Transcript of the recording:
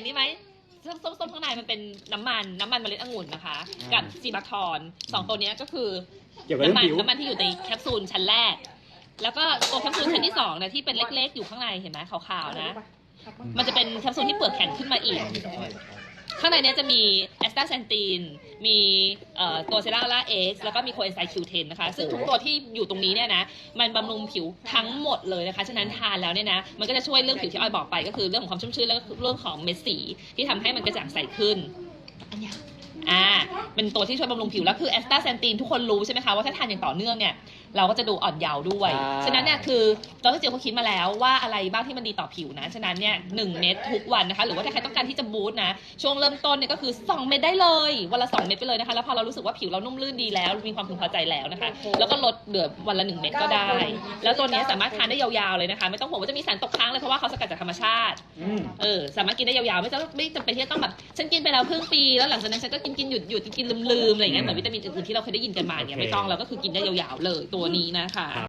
นนี่ไหมส้มๆส้มๆข้างในมันเป็นน้ำมันน้ำมันเมล็ดองุ่นนะคะ อ่ากั กับซีบัคทอนสองตัวเนี้ยก็คือ เกี่ยวกับเรื่อน้ำงมันผิว น้ำมันที่อยู่ในแคปซูลชั้นแรก แล้วก็ตัวแคปซูลชั้นที่สองนะที่เป็นเล็กๆ อยู่ข้างในเห็นไหมขาวๆนะ มันจะเป็นแคปซูลที่เปลือกแข็งขึ้นมาอีก ข้างในเนี้ยจะมีแอ สตาเซนตินมีเอ่อตัวเซราล่าเอสแล้วก็มีโคเอนไซม์คิวเทนนะคะ ซึ่งทุกตัวที่อยู่ตรงนี้เนี่ยนะ มันบำรุงผิวทั้งหมดเลยนะคะ ฉะนั้นทานแล้วเนี่ยนะ มันก็จะช่วยเรื่องผิวที่อ้อยบอกไป ก็คือเรื่องของความชุ่มชื้นแล้วก็เรื่องของเม็ดสีที่ทำให้มันกระจ่างใสขึ้น อ่าเป็นตัวที่ช่วยบำรุงผิวแล้วคือแอสตาเซนตินทุกคนรู้ใช่ไหมคะว่าถ้าทานอย่างต่อเนื่องเนี่ยเราก็จะดูอ่อนเยาว์ด้วยอ่าฉะนั้นเนี่ยคือดรเจียวเขาคิดมาแล้วว่าอะไรบ้างที่มันดีต่อผิวนะ ฉะนั้นเนี่ยหนึ่งเม็ดทุกวันนะคะ หรือว่าถ้าใครต้องการที่จะบูสต์นะ ช่วงเริ่มต้นเนี่ยก็คือ 2 เม็ดได้เลย วันละ 2 เม็ดไปเลยนะคะ แล้วพอเรารู้สึกว่าผิวเรานุ่มลื่นดีแล้ว มีความพึงพอใจแล้วนะคะ แล้วก็ลดเหลือวันละ 1 เม็ดก็ได้ แล้วตัวเนี้ยสามารถทานได้ยาวๆเลยนะคะ ไม่ต้องห่วงว่าจะมีสารตกค้างเลยเพราะว่าเขาสกัดจากธรรมชาติอืมเออ สามารถกินได้ยาวๆ ไม่ต้องไม่จำเป็นที่จะต้องแบบ ฉันกินไปแล้วครึ่งปี แล้วหลังจากนั้นฉันก็กินกินหยุดหยุดกินลืมๆอะไรอย่างเงี้ยเหมือนวิตามินอื่นๆที่เราเคยได้ยินกันมาอย่างเงี้ยไม่ต้องเราก็คือกินได้ยาวๆเลยตัวนี้นะคะ